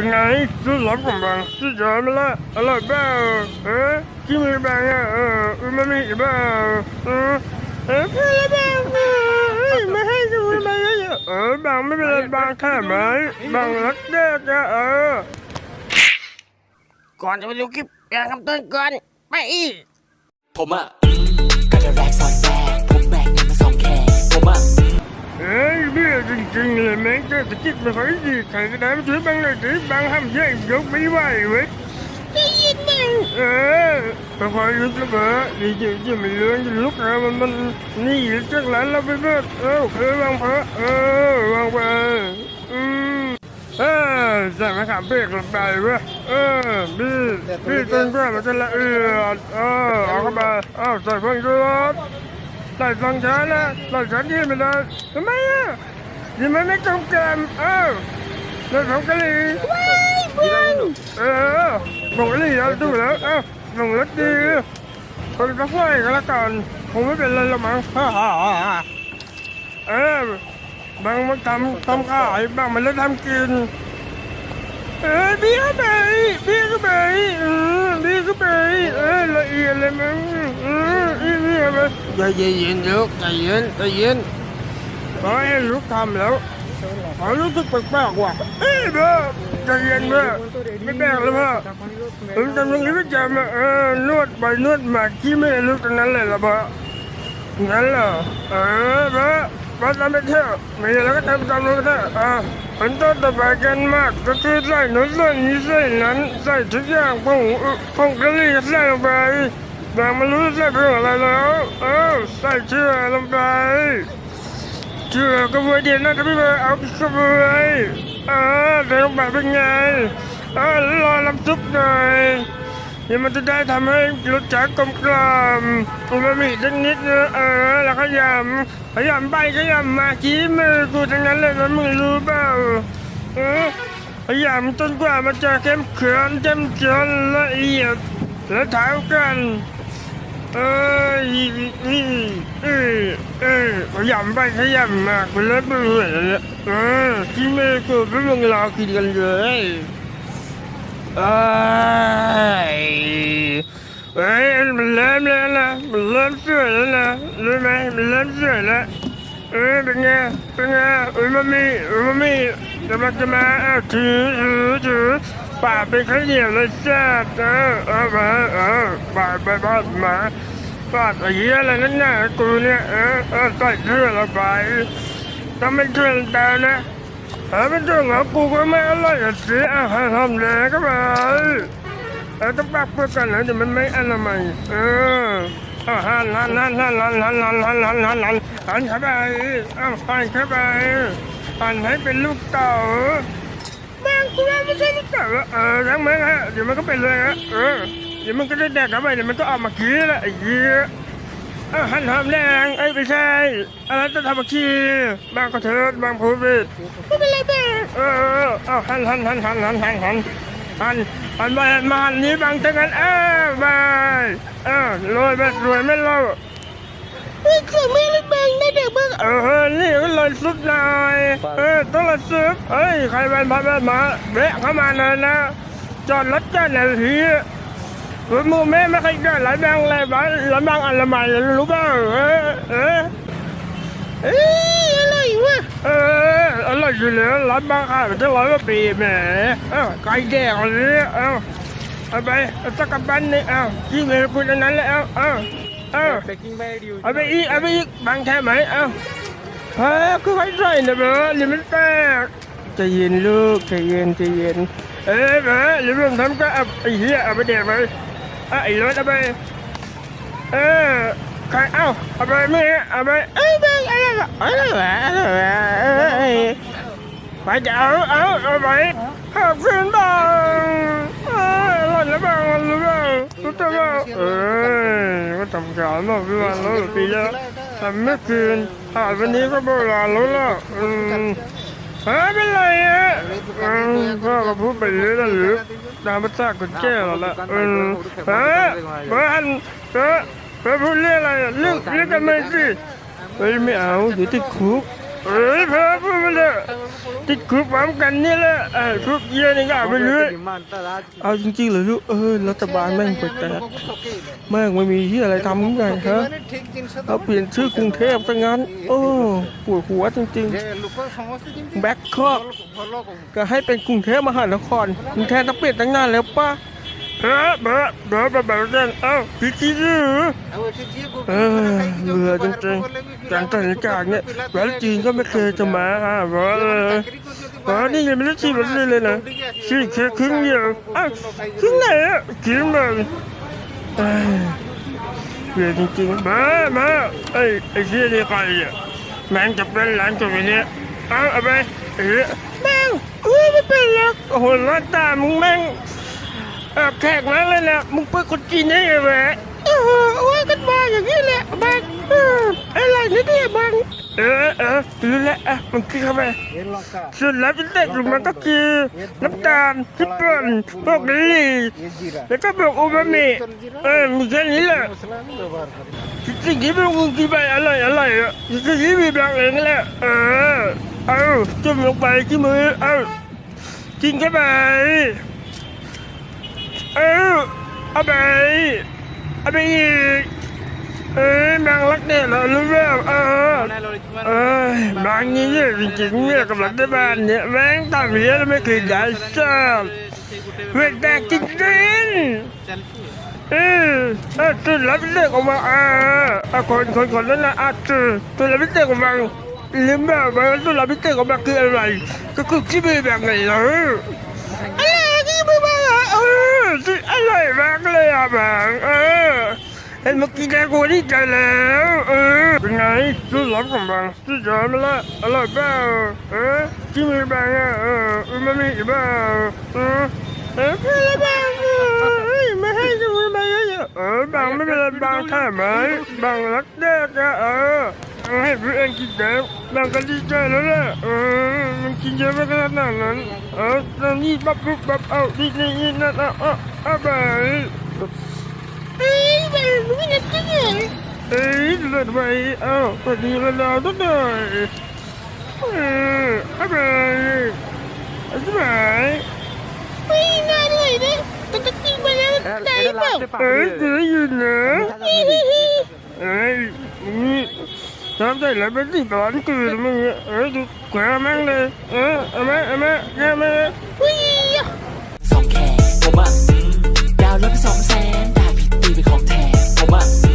เป็นไงซื้อหลับของบางซื้อจอมาละอร่อยเปล่าเออกินมือบางอะเอออืมไม่มีเปล่าเออเออเพื่อนบางเออไม่ให้ดูบาเยอะเออบางไม่เป็นไรบางแค่ไหมบางรักเด็กอะเออก่อนจะไปดูคลิปอยากคำเตือนก่อนไปอีผมอะก็จะแรกซ้อนแรกผมแบกเงินมาสองแขนผมอะ เอ้ยเบี้ยจริงๆเลยแม่งเจอตะกิดไม่ค่อยดีใครก็ได้มาช่วยบางหน่อยสิบางห้ามแย่งยกไม่ไหวเว้ยได้ยินหนึ่งเออไปคอยลุกแล้วเบอดีจริงๆมันเลื้อนจะลุกนะมันมันนี่จากหลานเราไปเบิดเออเออวางเพอเออวางไปอืมเออใส่มะขามเปียกลงไปเว้ยเออบี้บี้จนกว่ามันจะละเอียดเออเอาเข้าไปเอาใส่เพิ่งชู รสใส่ฟังช้านะใส่ช้าที่ไม่ได้ทำไมอะยิ่มันไม่ตรงกันเออใส่ผงกะหรี่เพื่อนเออบอกเลยเอาดูแล้วเอ้าส่งรถดีคนก็ช่วยกันละกันคงไม่เป็นไรหรอกมั้งฮ่าฮ่าฮ่าเออบางมันทำทำขายบางมันเลยทำกิน เออเบี้ยไปเบี้ยก็ไปเออเบี้ยก็ไปเออละเอียดเลยมั้งเอออีเบี้ยไปใจเย็นๆลูกใจเย็นใจเย็นขอให้ลูกทำแล้วขอรู้สึกแปลกๆว่ะเอ้ยเบ้อใจเย็นเบ้อไม่แปลกเลยเบ้อผมจำตรงนี้ไม่จำเออนวดไปนวดมาขี้ไม่รู้ตรงนั้นเลยละเบ้องั้นเหรอเออเบ้อ มาทำไปเถอะมีอะไรก็ทำตามนู้นเถอะอ่าผลต้นต่อไปกันมากก็คือใส่นู้นใส่นี้ใส่นั้นใส่ทุกอย่างผงผงกะหรี่ใส่ลงไปบางไม่รู้ใส่เพื่ออะไรแล้วเออใส่เชื่อลงไปเชื่อกระบวยเดียวนะจะไม่มาเอากระบวยเออเดี๋ยวแบบเป็นไงเออรอน้ำซุปหน่อย เดี๋ยวมันจะได้ทำให้รสชาติกลมกล่อมมันมีสักนิดนะเออ แล้วขยำขยำไปขยำมาขี้มือกูทั้งนั้นเลยนะมึงรู้เปล่าเออขยำจนกว่ามันจะเข้มข้นเจ้มจนละเอียดและเท่ากันเอ้ยเอ้ยเอ้ยเอ้ยขยำไปขยำมาคุณเลิศไม่รู้เลยเออที่แม่กูไม่มึงรอกินกันเลย เอ้ยเอ้ยมันเริ่มแล้วนะมันเริ่มสวยแล้วนะรู้ไหมมันเริ่มสวยแล้วเออเป็นไงเป็นไงอุ้ยมามีอุ้ยมามีกำลังจะมาเอาถือถือถือปาดเป็นข้าวเหนียวเลยแซ่บเออเออมาเออปาดไปบ้านมาปาดไอ้เหี้ยอะไรนั่นน่ะกูเนี่ยเออเออใส่เสื้อเราไปถ้าไม่เชื่อต่นะ ถ้าไม่เชื่อของกูก็ไม่อร่อยอะสิอะให้ทำเลยก็ไปเออต้องปักเพื่อกันนะเดี๋ยวมันไม่อนามัยเออเอาหันหันหันหันหันหันหันหันหันหันหันหันเข้าไปเอาหันเข้าไปหันให้เป็นลูกเต่าแม่งกูว่าไม่ใช่ลูกเต่าเออทั้งมันฮะเดี๋ยวมันก็เป็นเลยฮะเออเดี๋ยวมันก็ได้แดกเข้าไปเดี๋ยวมันก็ออกมาขี้แหละไอ้เหี้ย อ้าวหันหอมแดงไอ้ยไม่ใช่อะไรจะทำมาขี้บางก็เถิดบางพูดผิดไม่เป็นไรแม่เออเออเอาหันหันหันหันหันหันหันหันหันไปหันมาหันนี้บางจังกันเออบายเออรวยไหมรวยไหมเราเพื่อนคือไม่ได้เบิ่งได้เด็กเบิ่งเออเฮ้ยนี่ก็เลยซุปหน่อยเออต้องเลยซุปเฮ้ยใครไปมาไปมาเบะเข้ามาหน่อยนะจอดรถจอดไหน ทีรถมูแม่ไม่เคยเกิดหลายแบงค์เลยบ้านหลายแบงค์อันละใหม่รู้เปล่าเออเออเอ้ยอะไรวะเอออร่อยอยู่แล้วร้านบางขายมาตั้งร้อยกว่าปีแหมเออไก่แดงอะไรเนี่ยเอาเอาไปเอาตะกับบันนี่เอาที่เงินคุณอันนั้นเลยเอาเอาเอาเอาไปอีกเอาไปอีกบางแค่ไหมเอาเฮ้ยคือใครใส่เนี่ยเบอร์ลิมิตแตกใจเย็นลูกใจเย็นใจเย็นเอ้ยเบอร์ลิมิตทำก็เอาไอ้เหี้ยเอาไปแดกไป เอาไอ้รถเอาไปเออใครเอ้าเอาไปไม่เอาไปเอ้ยไปอะไรก็อะไรวะอะไรวะเอ้ยไปจะเอาเอาเอาไปขอบคุณบ้างเออหล่นแล้วบ้างรู้บ้างรถบ้างเออก็ทำการมาพี่วันแล้วปีแล้วทำไม่คืนอ่าวันนี้ก็โบราณแล้วล่ะอืมเฮ้ยเป็นไรอะ อืมพ่อก็พูดไปเรื่อยแล้วหรือดามภาษาคนแก่แล้วล่ะอืมเฮ้ยบ้านเฮ้ยไปพูดเรื่องอะไรเรื่องเรื่องกันไม่สิเฮ้ยไม่เอาเดี๋ยวติดคุกเฮ้ยเพิ่มพูดมาเลย ติดคุกพร้อมกันนี่แหละไอ้พวกเยี่ยนี่ก็เอาไปเรื่อยเอาจริงๆเหรอลูกเออรัฐบาลแม่งแปลกๆแม่งไม่มีที่อะไรทำยังไงฮะเราเปลี่ยนชื่อกรุงเทพซะงั้น โอ้ปวดหัวจริงๆแบ็คคอกก็ให้เป็นกรุงเทพมหานครกรุงเทพต้องเปลี่ยนตั้งนานแล้วป่ะเฮ้ยเบ้อเบ้อเบ้อเบ้อเบ้อเอ้าพี่จีหรือ เออเบื่อจริงๆการต่งกายเนี่ยแล้วจีนก็ไม่เคยจะมาหาเพราะเลยเพราะนี่ยังไม่ได้ฉีดวัคซีนเลยนะฉีดแค่ครึ่งเดียวอ้าวครึ่งไหนอะครึ่งหนึ่งเอ้ยเบื่อจริงๆมามาไอ้ไอ้เชี่ยนี่ใครอะแม่งจะเป็นหลานตัวนี้เอาเอาไปเอ้แม่งอุ้ยไม่เป็นหรอกโอ้โหหน้าตามึงแม่งแขกมาเลยนะมึงเป็นคนจีนได้ไงวะ เออว่ากันมาอย่างนี้แหละบังเอออะไรนี่เนี่ยบังเออเออรู้แล้วอะมันคือเข้าไปส่วนแล้วเป็นเด็กหรือมันก็คือน้ำตาลพริกป่นพวกลิลลี่แล้วก็พวกอูมามิเออมีแค่นี้แหละสิ่งที่พวกมึงกินไปอร่อยอร่อยอะสิ่งที่มีบางเองแหละเออเอาจุ่มลงไปที่มือเอากินเข้าไปเออเอาไป อาไปอีกเอ้ยบางรักเนี่ยเหรารู้แล้วเออเอ้ยบางนี้เนี่ยจริงๆเนี่ยกับรัฐบาลเนี่ยแม่งทำเยอะแล้วไม่เคยได้ชอบเวทแดกจริงๆเออเออตื่นแล้วเป็นเด็กออกมาอ่าอะคนคนคนนั้นนะอะตื่นตื่นแล้วเป็นเด็กออกมาลืมแบบว่าตื่นแล้วเป็นเด็กออกมาคืออะไรก็คือที่มีแบบไหนเหรออะไรที่มีแบบเอ อที่อร่อยมากเลยอะแบงเออเห็นเมื่อกี้แกกูดีใจแล้วเออเป็นไงซื้อรับของแบางซื้อจานมาละอร่อยเปล่าเออที่มือบงอะเออเออมันมีอีกเปล่าเออเออไม่เป็นไรบงไม่ให้ดูบงเยอะเออบางไม่เป็นไรบางแค่ไหมบางรักแด้อะเออ เอาให้เพื่อนกินแล้วบางก็ดีใจแล้วแหละเออมันกินเยอะไม่ขนาดนั้นเออตอนนี้บับบุบบับเอาดีนี่นี่นั่นเอาเอาเอาไปเอ้ยบังมึงเนี่ยจริงเหรอเอ้ยเลือดไปเอ้าพอดีเวลาต้องหน่อยเอออะไรอะไรไม่น่าเลยนะแต่ตะกี้มาแล้วใจเปล่าเอ้ยจะได้ยินนะเอ้ยนี่ ทำได้แล้วเป็นที่บ้อนกืนมึงเอ้ยดูแขวแม่งเลยเออเอาไหมเอาไหมแกไหมอุ้ยสองแขนผมอะดาวน์รถไปสองแสนได้ผิดตีไปของแทนผมอะ